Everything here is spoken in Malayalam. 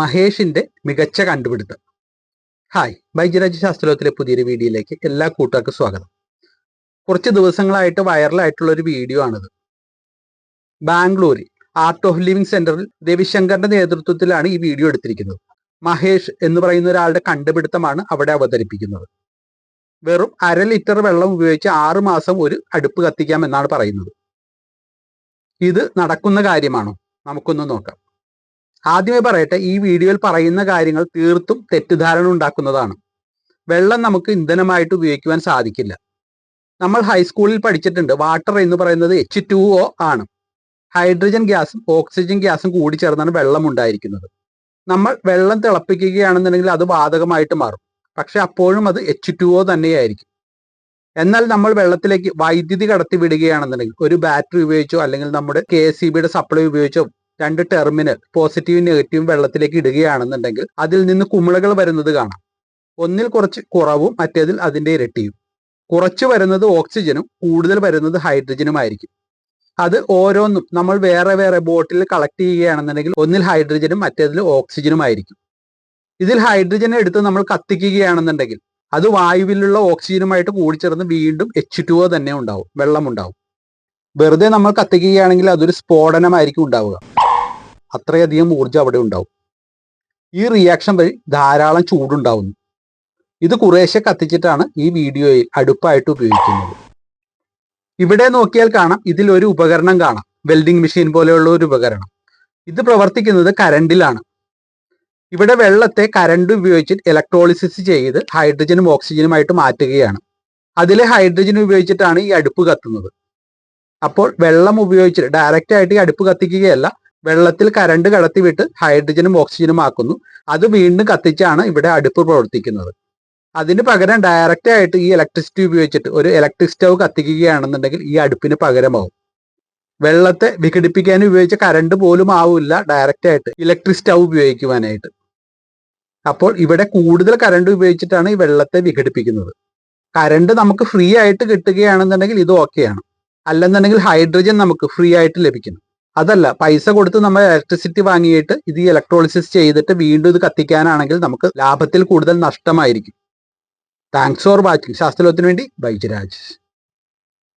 മഹേഷിന്റെ മികച്ച കണ്ടുപിടുത്തം. ഹായ് ബൈജരാജ് ശാസ്ത്രലോകത്തിലെ പുതിയൊരു വീഡിയോയിലേക്ക് എല്ലാ കൂട്ടുകാർക്കും സ്വാഗതം. കുറച്ച് ദിവസങ്ങളായിട്ട് വൈറലായിട്ടുള്ള ഒരു വീഡിയോ ആണിത്. ബാംഗ്ലൂരിൽ ആർട്ട് ഓഫ് ലിവിംഗ് സെന്ററിൽ രവിശങ്കറിന്റെ നേതൃത്വത്തിലാണ് ഈ വീഡിയോ എടുത്തിരിക്കുന്നത്. മഹേഷ് എന്ന് പറയുന്ന ഒരാളുടെ കണ്ടുപിടുത്തമാണ് അവിടെ അവതരിപ്പിക്കുന്നത്. വെറും അര ലിറ്റർ വെള്ളം ഉപയോഗിച്ച് ആറു മാസം ഒരു അടുപ്പ് കത്തിക്കാം എന്നാണ് പറയുന്നത്. ഇത് നടക്കുന്ന കാര്യമാണോ? നമുക്കൊന്ന് നോക്കാം. ആദ്യമേ പറയട്ടെ ഈ വീഡിയോയിൽ പറയുന്ന കാര്യങ്ങൾ തീർത്തും തെറ്റിദ്ധാരണ ഉണ്ടാക്കുന്നതാണ്. വെള്ളം നമുക്ക് ഇന്ധനമായിട്ട് ഉപയോഗിക്കുവാൻ സാധിക്കില്ല. നമ്മൾ ഹൈസ്കൂളിൽ പഠിച്ചിട്ടുണ്ട്. വാട്ടർ എന്ന് പറയുന്നത് എച്ച് ടു ഒ ആണ്. ഹൈഡ്രജൻ ഗ്യാസും ഓക്സിജൻ ഗ്യാസും കൂടി ചേർന്നാണ് വെള്ളം ഉണ്ടായിരിക്കുന്നത്. നമ്മൾ വെള്ളം തിളപ്പിക്കുകയാണെന്നുണ്ടെങ്കിൽ അത് വാതകമായിട്ട് മാറും. പക്ഷെ അപ്പോഴും അത് എച്ച് ടു ഒ തന്നെയായിരിക്കും. എന്നാൽ നമ്മൾ വെള്ളത്തിലേക്ക് വൈദ്യുതി കടത്തി വിടുകയാണെന്നുണ്ടെങ്കിൽ ഒരു ബാറ്ററി ഉപയോഗിച്ചോ അല്ലെങ്കിൽ നമ്മുടെ കെ സി ബിയുടെ സപ്ലൈ ഉപയോഗിച്ചോ രണ്ട് ടെർമിനൽ പോസിറ്റീവും നെഗറ്റീവും വെള്ളത്തിലേക്ക് ഇടുകയാണെന്നുണ്ടെങ്കിൽ അതിൽ നിന്ന് കുമിളകൾ വരുന്നത് കാണാം. ഒന്നിൽ കുറച്ച് കുറവും മറ്റേതിൽ അതിന്റെ ഇരട്ടിയും. കുറച്ച് വരുന്നത് ഓക്സിജനും കൂടുതൽ വരുന്നത് ഹൈഡ്രജനും ആയിരിക്കും. അത് ഓരോന്നും നമ്മൾ വേറെ വേറെ ബോട്ടിൽ കളക്ട് ചെയ്യുകയാണെന്നുണ്ടെങ്കിൽ ഒന്നിൽ ഹൈഡ്രജനും മറ്റേതിൽ ഓക്സിജനും ആയിരിക്കും. ഇതിൽ ഹൈഡ്രജൻ എടുത്ത് നമ്മൾ കത്തിക്കുകയാണെന്നുണ്ടെങ്കിൽ അത് വായുവിലുള്ള ഓക്സിജനുമായിട്ട് കൂടിച്ചേർന്ന് വീണ്ടും എച്ച് ടു തന്നെ ഉണ്ടാവും വെള്ളം ഉണ്ടാവും. വെറുതെ നമ്മൾ കത്തിക്കുകയാണെങ്കിൽ അതൊരു സ്ഫോടനമായിരിക്കും ഉണ്ടാവുക. അത്രയധികം ഊർജം അവിടെ ഉണ്ടാവും. ഈ റിയാക്ഷൻ വഴി ധാരാളം ചൂടുണ്ടാവുന്നു. ഇത് കുറേശ്ശെ കത്തിച്ചിട്ടാണ് ഈ വീഡിയോയിൽ അടുപ്പായിട്ട് ഉപയോഗിക്കുന്നത്. ഇവിടെ നോക്കിയാൽ കാണാം ഇതിലൊരു ഉപകരണം കാണാം. വെൽഡിംഗ് മെഷീൻ പോലെയുള്ള ഒരു ഉപകരണം. ഇത് പ്രവർത്തിക്കുന്നത് കരണ്ടിലാണ്. ഇവിടെ വെള്ളത്തെ കരണ്ട് ഉപയോഗിച്ച് ഇലക്ട്രോളിസിസ് ചെയ്ത് ഹൈഡ്രജനും ഓക്സിജനുമായിട്ട് മാറ്റുകയാണ്. അതിലെ ഹൈഡ്രജൻ ഉപയോഗിച്ചിട്ടാണ് ഈ അടുപ്പ് കത്തുന്നത്. അപ്പോൾ വെള്ളം ഉപയോഗിച്ച് ഡയറക്റ്റ് ആയിട്ട് ഈ അടുപ്പ് കത്തിക്കുകയല്ല വെള്ളത്തിൽ കരണ്ട് കടത്തിവിട്ട് ഹൈഡ്രജനും ഓക്സിജനും ആക്കുന്നു. അത് വീണ്ടും കത്തിച്ചാണ് ഇവിടെ അടുപ്പ് പ്രവർത്തിക്കുന്നത്. അതിന് പകരം ഡയറക്റ്റ് ആയിട്ട് ഈ ഇലക്ട്രിസിറ്റി ഉപയോഗിച്ചിട്ട് ഒരു ഇലക്ട്രിക് സ്റ്റവ് കത്തിക്കുകയാണെന്നുണ്ടെങ്കിൽ ഈ അടുപ്പിന് പകരമാവും. വെള്ളത്തെ വിഘടിപ്പിക്കാൻ ഉപയോഗിച്ച കരണ്ട് പോലും ആവില്ല ഡയറക്റ്റ് ആയിട്ട് ഇലക്ട്രിക് സ്റ്റവ് ഉപയോഗിക്കുവാനായിട്ട്. അപ്പോൾ ഇവിടെ കൂടുതൽ കരണ്ട് ഉപയോഗിച്ചിട്ടാണ് ഈ വെള്ളത്തെ വിഘടിപ്പിക്കുന്നത്. കരണ്ട് നമുക്ക് ഫ്രീ ആയിട്ട് കിട്ടുകയാണെന്നുണ്ടെങ്കിൽ ഇത് ഓക്കെയാണ് അല്ലെന്നുണ്ടെങ്കിൽ ഹൈഡ്രജൻ നമുക്ക് ഫ്രീ ആയിട്ട് ലഭിക്കണം അതല്ല പൈസ കൊടുത്ത് നമ്മൾ ഇലക്ട്രിസിറ്റി വാങ്ങിയിട്ട് ഇത് ഇലക്ട്രോളിസിസ് ചെയ്തിട്ട് വീണ്ടും ഇത് കത്തിക്കാനാണെങ്കിൽ നമുക്ക് ലാഭത്തിൽ കൂടുതൽ നഷ്ടമായിരിക്കും. താങ്ക്സ് ഫോർ വാച്ചിങ് ശാസ്ത്രലോകത്തിന് വേണ്ടി ബൈജരാജ്